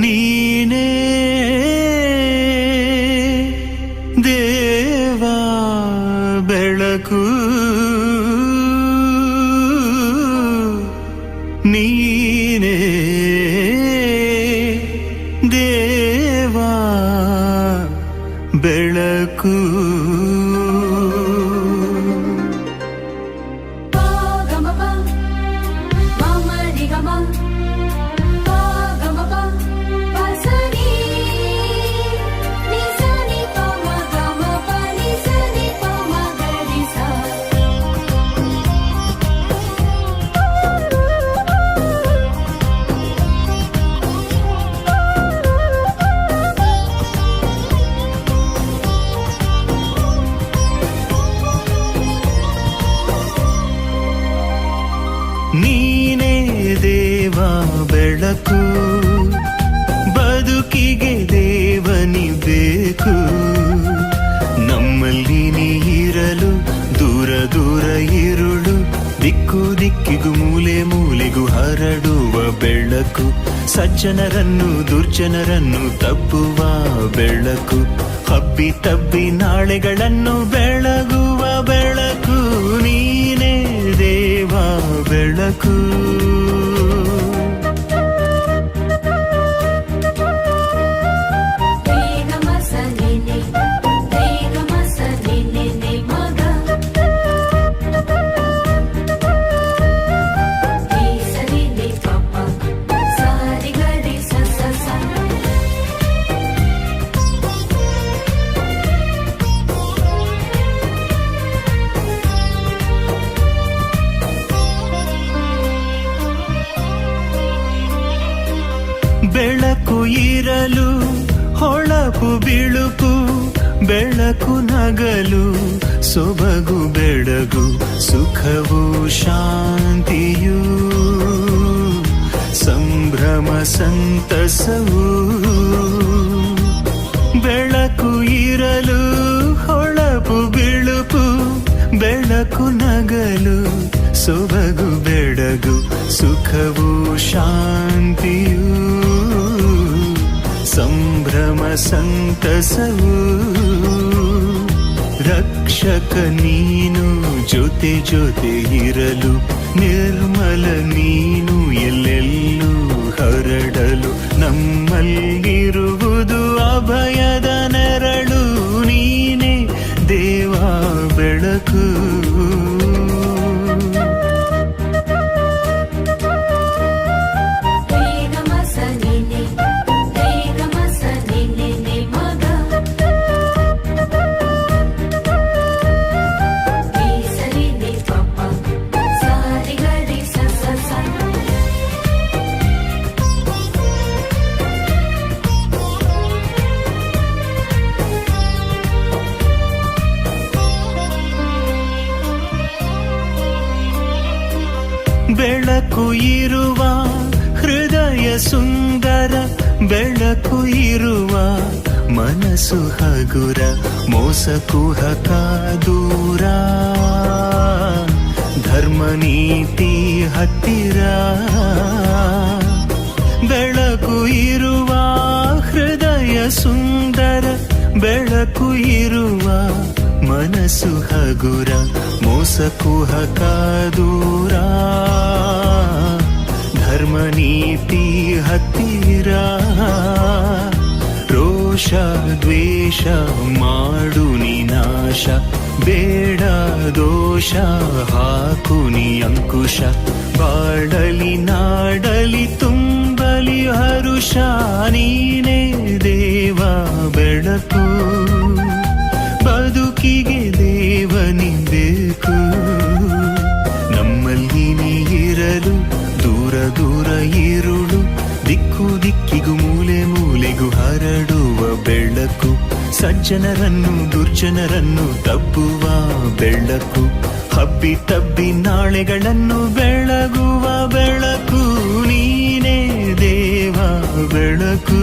ನೀನೇ ದೇವ ಬೆಳಕು ನೀನೇ ದೇವ ಬೆಳಕು ನೀನೇ ಬೆಳಕು ಬದುಕಿಗೆ ದೇವನಿ ಬೇಕು. ನಮ್ಮಲ್ಲಿ ನೀರಲು ದೂರ ದೂರ ಇರುಳು. ದಿಕ್ಕು ದಿಕ್ಕಿಗೂ ಮೂಲೆ ಮೂಲೆಗೂ ಹರಡುವ ಬೆಳಕು. ಸಜ್ಜನರನ್ನು ದುರ್ಜನರನ್ನು ತಬ್ಬುವ ಬೆಳಕು. ಹಬ್ಬಿ ತಬ್ಬಿ ನಾಳೆಗಳನ್ನು ಬೆಳಗುವ ಬೆಳಕು. ನೀನೇ ದೇವ ಬೆಳಕು. ಬೆಳಕು ಇರಲು, ಹೊಳಪು ಬಿಳುಪು ಬೆಳಕು ನಗಲು, ಸೊಬಗು ಬೆಳಗು ಸುಖವು ಶಾಂತಿಯು, ಸಂಭ್ರಮ ಸಂತಸವು. ಬೆಳಕು ಇರಲು, ಹೊಳಪು ಬಿಳುಪು ಬೆಳಕು ನಗಲು, ಸೊಬಗು ಬೆಳಗು ಸುಖವು ಶಾಂತಿಯು. ಸಂಭ್ರಮ ಸಂತಸವು ರಕ್ಷಕ ನೀನು ಜೊತೆ ಜೊತೆ ಇರಲು ನಿರ್ಮಲ ನೀನು ಎಲ್ಲೆಲ್ಲೂ ಬೆಳಕು ಇರುವ ಹೃದಯ ಸುಂದರ ಬೆಳಕು ಇರುವ ಮನಸ್ಸು ಹಗುರ, ಮೋಸ ಕುಹಕ ದೂರ ಧರ್ಮ ನೀತಿ ಹತ್ತಿರ. ಬೆಳಕು ಇರುವ ಹೃದಯ ಸುಂದರ ಬೆಳಕು ಇರುವ ಮನಸ್ಸು ಹಗುರ ಮೋಸಕು ಹಕಾದೂರ. ದೂರ ಧರ್ಮ ನೀತಿ ಹತ್ತಿರ, ರೋಷ ದ್ವೇಷ ಮಾಡು ನಿನಾಶ ಬೇಡ ದೋಷ ಹಾಕು ನೀ ಅಂಕುಶ. ಬಾಡಲಿ ನಾಡಲಿ ತುಂಬಲಿ ಹರುಷ, ನೀನೇ ದೇವ ಬೆಳಕು. ದೂರ ಈರುಳು, ದಿಕ್ಕು ದಿಕ್ಕಿಗೂ ಮೂಲೆ ಮೂಲೆಗೂ ಹರಡುವ ಬೆಳಕು. ಸಜ್ಜನರನ್ನು, ದುರ್ಜನರನ್ನು ತಬ್ಬುವ ಬೆಳಕು. ಹಬ್ಬಿ ತಬ್ಬಿ ನಾಳೆಗಳನ್ನು ಬೆಳಗುವ ಬೆಳಕು. ನೀನೇ ದೇವ ಬೆಳಕು.